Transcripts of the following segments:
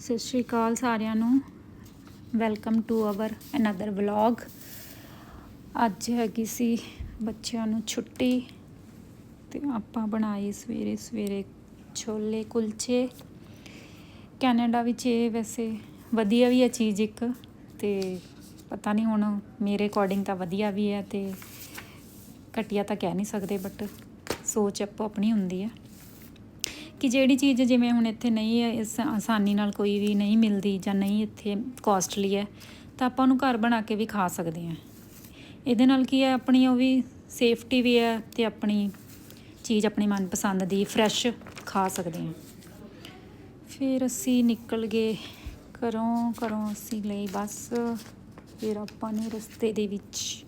ਸਤਿ ਸ਼੍ਰੀ ਅਕਾਲ ਸਾਰਿਆਂ ਨੂੰ। Welcome to our another vlog ਅੱਜ ਹੈਗੀ ਸੀ ਬੱਚਿਆਂ ਨੂੰ ਛੁੱਟੀ ਤੇ ਆਪਾਂ ਬਣਾਏ ਸਵੇਰੇ ਸਵੇਰੇ ਛੋਲੇ ਕੁਲਚੇ। ਕੈਨੇਡਾ ਵਿੱਚ ਇਹ ਵੈਸੇ ਵਧੀਆ ਵੀ ਹੈ ਚੀਜ਼ ਇੱਕ ਤੇ ਪਤਾ ਨਹੀਂ ਹੁਣ ਮੇਰੇ ਅਕੋਰਡਿੰਗ ਤਾਂ ਵਧੀਆ ਵੀ ਹੈ ਤੇ ਘਟੀਆ ਤਾਂ ਕਹਿ ਨਹੀਂ ਸਕਦੇ ਬਟ ਸੋਚ ਆਪੋ ਆਪਣੀ ਹੁੰਦੀ ਹੈ। ਕਿ ਜਿਹੜੀ ਚੀਜ਼ ਜਿਵੇਂ ਹੁਣ ਇੱਥੇ ਨਹੀਂ ਹੈ, ਇਸ ਆਸਾਨੀ ਨਾਲ ਕੋਈ ਵੀ ਨਹੀਂ ਮਿਲਦੀ ਜਾਂ ਨਹੀਂ ਇੱਥੇ ਕਾਸਟਲੀ ਹੈ, ਤਾਂ ਆਪਾਂ ਉਹਨੂੰ ਘਰ ਬਣਾ ਕੇ ਵੀ ਖਾ ਸਕਦੇ ਹਾਂ। ਇਹਦੇ ਨਾਲ ਕੀ ਹੈ, ਆਪਣੀ ਉਹ ਵੀ ਸੇਫਟੀ ਵੀ ਹੈ ਤੇ ਆਪਣੀ ਚੀਜ਼ ਆਪਣੀ ਮਨਪਸੰਦ ਦੀ ਫਰੈਸ਼ ਖਾ ਸਕਦੇ ਹਾਂ। ਫਿਰ ਅਸੀਂ ਨਿਕਲ ਗਏ ਘਰੋਂ ਘਰੋਂ ਅਸੀਂ ਲਈ ਬੱਸ। ਫਿਰ ਆਪਾਂ ਨੇ ਰਸਤੇ ਦੇ ਵਿੱਚ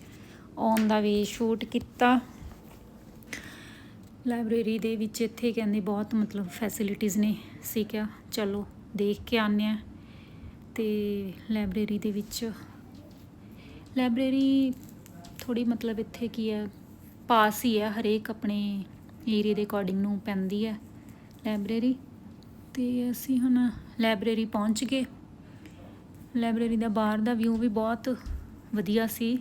ਆਉਣ ਦਾ ਵੀ ਸ਼ੂਟ ਕੀਤਾ। ਲਾਇਬ੍ਰੇਰੀ ਦੇ ਵਿੱਚ ਇੱਥੇ ਕਹਿੰਦੇ ਬਹੁਤ ਮਤਲਬ ਫੈਸਿਲਿਟੀਆਂ ਨੇ। ਸੀ ਕਿਹਾ, ਚਲੋ ਦੇਖ ਕੇ ਆਉਂਦੇ ਹਾਂ। ਤੇ ਲਾਇਬ੍ਰੇਰੀ ਦੇ ਵਿੱਚ, ਲਾਇਬ੍ਰੇਰੀ ਥੋੜੀ ਮਤਲਬ ਇੱਥੇ ਕੀ ਹੈ, ਪਾਸ ਹੀ ਹੈ, ਹਰੇਕ ਆਪਣੇ ਏਰੀਆ ਦੇ ਅਕੋਰਡਿੰਗ ਨੂੰ ਪੈਂਦੀ ਹੈ ਲਾਇਬ੍ਰੇਰੀ। ਤੇ ਅਸੀਂ ਹੁਣ ਲਾਇਬ੍ਰੇਰੀ ਪਹੁੰਚ ਗਏ। ਲਾਇਬ੍ਰੇਰੀ ਦਾ ਬਾਹਰ ਦਾ ਵਿਊ ਵੀ ਬਹੁਤ ਵਧੀਆ ਸੀ।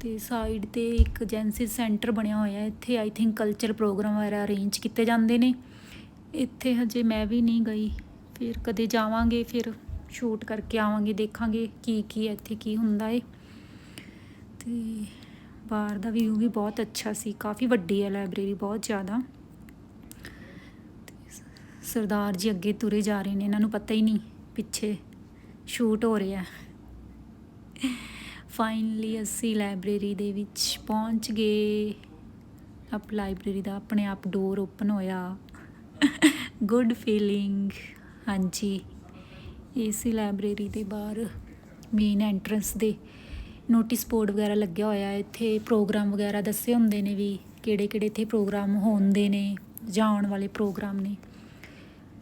ਤੇ ਸਾਈਡ ਤੇ ਇੱਕ ਏਜੰਸੀ ਸੈਂਟਰ ਬਣਿਆ ਹੋਇਆ ਹੈ। ਇੱਥੇ ਆਈ ਥਿੰਕ ਕਲਚਰ ਪ੍ਰੋਗਰਾਮ ਵਗੈਰਾ ਅਰੇਂਜ ਕੀਤੇ ਜਾਂਦੇ ਨੇ। ਇੱਥੇ ਹਜੇ ਮੈਂ ਵੀ ਨਹੀਂ ਗਈ। ਫਿਰ ਕਦੇ ਜਾਵਾਂਗੇ, ਫਿਰ ਸ਼ੂਟ ਕਰਕੇ ਆਵਾਂਗੇ, ਦੇਖਾਂਗੇ ਕੀ ਕੀ ਹੈ, ਇੱਥੇ ਕੀ ਹੁੰਦਾ ਏ ਤੇ ਬਾਹਰ ਦਾ ਵਿਊ ਵੀ ਬਹੁਤ ਅੱਛਾ ਸੀ। ਕਾਫੀ ਵੱਡੀ ਹੈ ਲਾਇਬ੍ਰੇਰੀ ਬਹੁਤ ਜ਼ਿਆਦਾ। ਤੇ ਸਰਦਾਰ ਜੀ ਅੱਗੇ ਤੁਰੇ ਜਾ ਰਹੇ ਨੇ। ਇਹਨਾਂ ਨੂੰ ਪਤਾ ਹੀ ਨਹੀਂ ਪਿੱਛੇ ਸ਼ੂਟ ਹੋ ਰਿਹਾ। ਫਾਈਨਲੀ ਅਸੀਂ ਲਾਇਬ੍ਰੇਰੀ ਦੇ ਵਿੱਚ ਪਹੁੰਚ ਗਏ। ਆਪ ਲਾਇਬ੍ਰੇਰੀ ਦਾ ਆਪਣੇ ਆਪ ਡੋਰ ਓਪਨ ਹੋਇਆ। ਗੁੱਡ ਫੀਲਿੰਗ ਹਾਂਜੀ। ਏਸੀ ਲਾਇਬ੍ਰੇਰੀ ਦੇ ਬਾਹਰ ਮੇਨ ਐਂਟਰੈਂਸ ਦੇ ਨੋਟਿਸ ਬੋਰਡ ਵਗੈਰਾ ਲੱਗਿਆ ਹੋਇਆ। ਹੈ ਇੱਥੇ ਪ੍ਰੋਗਰਾਮ ਵਗੈਰਾ ਦੱਸੇ ਹੁੰਦੇ ਨੇ ਵੀ ਕਿਹੜੇ ਕਿਹੜੇ ਇੱਥੇ ਪ੍ਰੋਗਰਾਮ ਹੁੰਦੇ ਨੇ ਜਾਂ ਆਉਣ ਵਾਲੇ ਪ੍ਰੋਗਰਾਮ ਨੇ।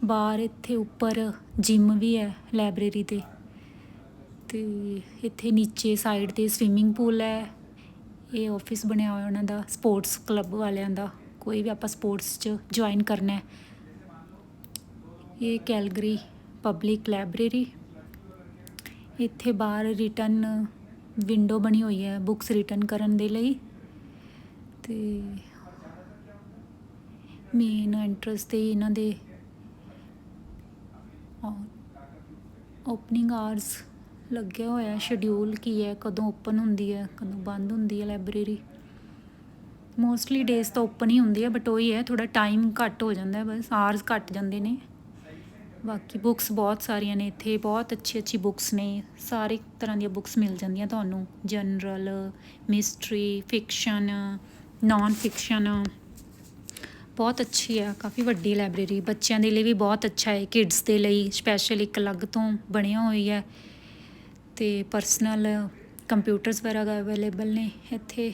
ਬਾਹਰ ਇੱਥੇ ਉੱਪਰ ਜਿਮ ਵੀ ਹੈ ਲਾਇਬ੍ਰੇਰੀ ਤੇ ਤੇ ਇੱਥੇ ਨੀਚੇ ਸਾਈਡ ਤੇ ਸਵਿਮਿੰਗ ਪੂਲ ਹੈ। ਇਹ ਆਫਿਸ ਬਣਿਆ ਹੋਇਆ ਉਹਨਾਂ ਦਾ ਸਪੋਰਟਸ ਕਲੱਬ ਵਾਲਿਆਂ ਦਾ। ਕੋਈ ਵੀ ਆਪਾਂ ਸਪੋਰਟਸ 'ਚ ਜੁਆਇਨ ਕਰਨਾ ਹੈ। ਇਹ ਕੈਲਗਰੀ ਪਬਲਿਕ ਲਾਇਬ੍ਰੇਰੀ ਇੱਥੇ ਬਾਹਰ ਰਿਟਰਨ ਵਿੰਡੋ ਬਣੀ ਹੋਈ ਹੈ ਬੁੱਕਸ ਰਿਟਰਨ ਕਰਨ ਦੇ ਲਈ। ਤੇ ਮੇਨ ਐਂਟਰੈਂਸ ਤੇ ਇਹਨਾਂ ਦੇ ਓਪਨਿੰਗ ਆਵਰਸ ਲੱਗਿਆ ਹੋਇਆ ਸ਼ਡਿਊਲ ਕੀ ਹੈ? ਕਦੋਂ ਓਪਨ ਹੁੰਦੀ ਹੈ? ਕਦੋਂ ਬੰਦ ਹੁੰਦੀ ਹੈ ਲਾਇਬ੍ਰੇਰੀ ਮੋਸਟਲੀ ਡੇਜ਼ ਤਾਂ ਓਪਨ ਹੀ ਹੁੰਦੀ ਹੈ ਬਟ ਉਹੀ ਹੈ ਥੋੜਾ ਟਾਈਮ ਘੱਟ ਹੋ ਜਾਂਦਾ ਹੈ, ਬਸ ਆਵਰਸ ਘੱਟ ਜਾਂਦੇ ਨੇ। ਬਾਕੀ ਬੁੱਕਸ ਬਹੁਤ ਸਾਰੀਆਂ ਨੇ ਇੱਥੇ, ਬਹੁਤ ਅੱਛੀ ਅੱਛੀ ਬੁੱਕਸ ਨੇ। ਸਾਰੇ ਤਰ੍ਹਾਂ ਦੀਆਂ ਬੁੱਕਸ ਮਿਲ ਜਾਂਦੀਆਂ ਤੁਹਾਨੂੰ। General mystery fiction non fiction ਬਹੁਤ ਅੱਛੀ ਹੈ, ਕਾਫੀ ਵੱਡੀ ਲਾਇਬ੍ਰੇਰੀ ਬੱਚਿਆਂ ਦੇ ਲਈ ਵੀ ਬਹੁਤ ਅੱਛਾ ਹੈ ਕਿਡਸ ਦੇ ਲਈ ਸਪੈਸ਼ਲ ਇੱਕ ਅਲੱਗ ਤੋਂ ਬਣਿਆ ਹੋਈ ਹੈ। ਤੇ ਪਰਸਨਲ ਕੰਪਿਊਟਰਸ ਵਗੈਰਾ ਅਵੇਲੇਬਲ ਨੇ। ਇੱਥੇ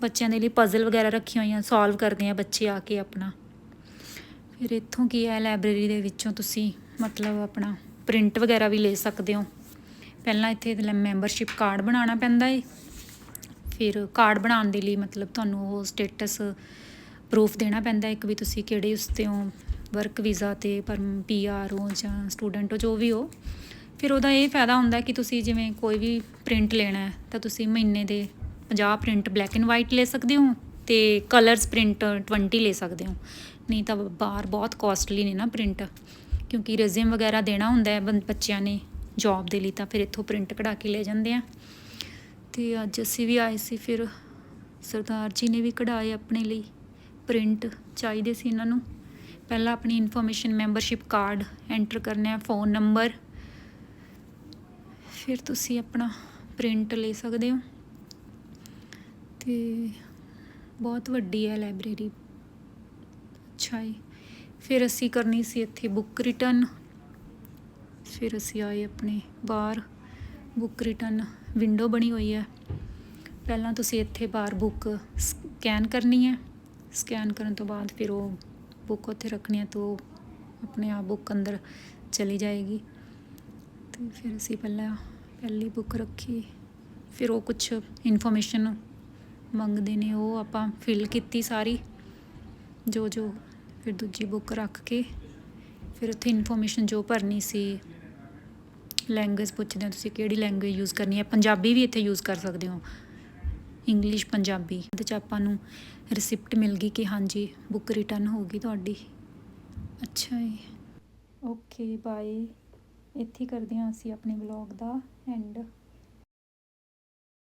ਬੱਚਿਆਂ ਦੇ ਲਈ ਪਜ਼ਲ ਵਗੈਰਾ ਰੱਖੀਆਂ ਹੋਈਆਂ ਸੋਲਵ ਕਰਦੇ ਆ ਬੱਚੇ ਆ ਕੇ ਆਪਣਾ। ਫਿਰ ਇੱਥੋਂ ਕੀ ਹੈ ਲਾਇਬ੍ਰੇਰੀ ਦੇ ਵਿੱਚੋਂ ਤੁਸੀਂ ਮਤਲਬ ਆਪਣਾ ਪ੍ਰਿੰਟ ਵਗੈਰਾ ਵੀ ਲੈ ਸਕਦੇ ਹੋ। ਪਹਿਲਾਂ ਇੱਥੇ ਮੈਂਬਰਸ਼ਿਪ ਕਾਰਡ ਬਣਾਉਣਾ ਪੈਂਦਾ ਏ। ਫਿਰ ਕਾਰਡ ਬਣਾਉਣ ਦੇ ਲਈ ਮਤਲਬ ਤੁਹਾਨੂੰ ਉਹ ਸਟੇਟਸ ਪ੍ਰੂਫ ਦੇਣਾ ਪੈਂਦਾ ਇੱਕ ਵੀ ਤੁਸੀਂ ਕਿਹੜੇ ਉਸ 'ਤੇ ਹੋ ਵਰਕ ਵੀਜ਼ਾ ਤੇ ਪਰ ਪੀਆਰ ਹੋ ਜਾਂ ਸਟੂਡੈਂਟ ਹੋ, ਜੋ ਵੀ ਹੋ। ਫਿਰ ਉਹਦਾ ਇਹ ਫਾਇਦਾ ਹੁੰਦਾ ਕਿ ਤੁਸੀਂ ਜਿਵੇਂ ਕੋਈ ਵੀ ਪ੍ਰਿੰਟ ਲੈਣਾ ਹੈ, ਤਾਂ ਤੁਸੀਂ ਮਹੀਨੇ ਦੇ 50 ਪ੍ਰਿੰਟ ਬਲੈਕ ਐਂਡ ਵਾਈਟ ਲੈ ਸਕਦੇ ਹੋ ਤੇ ਕਲਰਸ ਪ੍ਰਿੰਟ 20 ਲੈ ਸਕਦੇ ਹੋ। ਨਹੀਂ ਤਾਂ ਬਾਹਰ ਬਹੁਤ ਕਾਸਟਲੀ ਨੇ ਨਾ ਪ੍ਰਿੰਟ ਕਿਉਂਕਿ ਰੈਜ਼ਿਊਮ ਵਗੈਰਾ ਦੇਣਾ ਹੁੰਦਾ ਹੈ ਬੱਚਿਆਂ ਨੇ ਜੌਬ ਦੇ ਲਈ ਤਾਂ ਫਿਰ ਇੱਥੋਂ ਪ੍ਰਿੰਟ ਕਢਾ ਕੇ ਲੈ ਜਾਂਦੇ ਆ। ਤੇ ਅੱਜ ਅਸੀਂ ਵੀ ਆਏ ਸੀ ਫਿਰ ਸਰਦਾਰ ਜੀ ਨੇ ਵੀ ਕਢਾਏ ਆਪਣੇ ਲਈ ਪ੍ਰਿੰਟ ਚਾਹੀਦੇ ਸੀ ਇਹਨਾਂ ਨੂੰ। ਪਹਿਲਾਂ ਆਪਣੀ ਇਨਫੋਰਮੇਸ਼ਨ ਮੈਂਬਰਸ਼ਿਪ ਕਾਰਡ ਐਂਟਰ ਕਰਨਾ ਹੈ ਫੋਨ ਨੰਬਰ ਫਿਰ ਤੁਸੀਂ ਆਪਣਾ ਪ੍ਰਿੰਟ ਲੈ ਸਕਦੇ ਹੋ। ਤੇ ਬਹੁਤ ਵੱਡੀ ਹੈ ਲਾਇਬ੍ਰੇਰੀ ਅੱਛਾ ਹੈ ਫਿਰ ਅਸੀਂ ਕਰਨੀ ਸੀ ਇੱਥੇ ਬੁੱਕ ਰਿਟਰਨ ਫਿਰ ਅਸੀਂ ਆਏ ਆਪਣੇ ਬਾਹਰ। ਬੁੱਕ ਰਿਟਰਨ ਵਿੰਡੋ ਬਣੀ ਹੋਈ ਹੈ। ਪਹਿਲਾਂ ਤੁਸੀਂ ਇੱਥੇ ਬਾਹਰ ਬੁੱਕ ਸਕੈਨ ਕਰਨੀ ਹੈ। ਸਕੈਨ ਕਰਨ ਤੋਂ ਬਾਅਦ ਫਿਰ ਉਹ ਬੁੱਕ ਉੱਥੇ ਰੱਖਣੀ ਹੈ ਤਾਂ ਉਹ ਆਪਣੇ ਆਪ ਬੁੱਕ ਅੰਦਰ ਚਲੀ ਜਾਏਗੀ। ਤੇ ਫਿਰ ਅਸੀਂ ਪਹਿਲਾਂ ਪਹਿਲੀ ਬੁੱਕ ਰੱਖੀ। ਫਿਰ ਉਹ ਕੁਝ ਇਨਫੋਰਮੇਸ਼ਨ ਮੰਗਦੇ ਨੇ, ਉਹ ਆਪਾਂ ਫਿਲ ਕੀਤੀ ਸਾਰੀ। ਜੋ ਜੋ ਫਿਰ ਦੂਜੀ ਬੁੱਕ ਰੱਖ ਕੇ, ਫਿਰ ਉੱਥੇ ਇਨਫੋਰਮੇਸ਼ਨ ਜੋ ਭਰਨੀ ਸੀ ਲੈਂਗੁਏਜ ਪੁੱਛਦੇ ਹੋ ਤੁਸੀਂ ਕਿਹੜੀ ਲੈਂਗੁਏਜ ਯੂਜ਼ ਕਰਨੀ ਹੈ। ਪੰਜਾਬੀ ਵੀ ਇੱਥੇ ਯੂਜ਼ ਕਰ ਸਕਦੇ ਹੋ। ਇੰਗਲਿਸ਼ ਪੰਜਾਬੀ। ਇਹਦੇ 'ਚ ਆਪਾਂ ਨੂੰ ਰਿਸਿਪਟ ਮਿਲ ਗਈ ਕਿ ਹਾਂਜੀ ਬੁੱਕ ਰਿਟਰਨ ਹੋ ਗਈ ਤੁਹਾਡੀ। ਅੱਛਾ ਜੀ। ਓਕੇ ਬਾਏ ਇੱਥੇ ਕਰਦੇ ਹਾਂ ਅਸੀਂ ਆਪਣੇ ਵਲੌਗ ਦਾ ਐਂਡ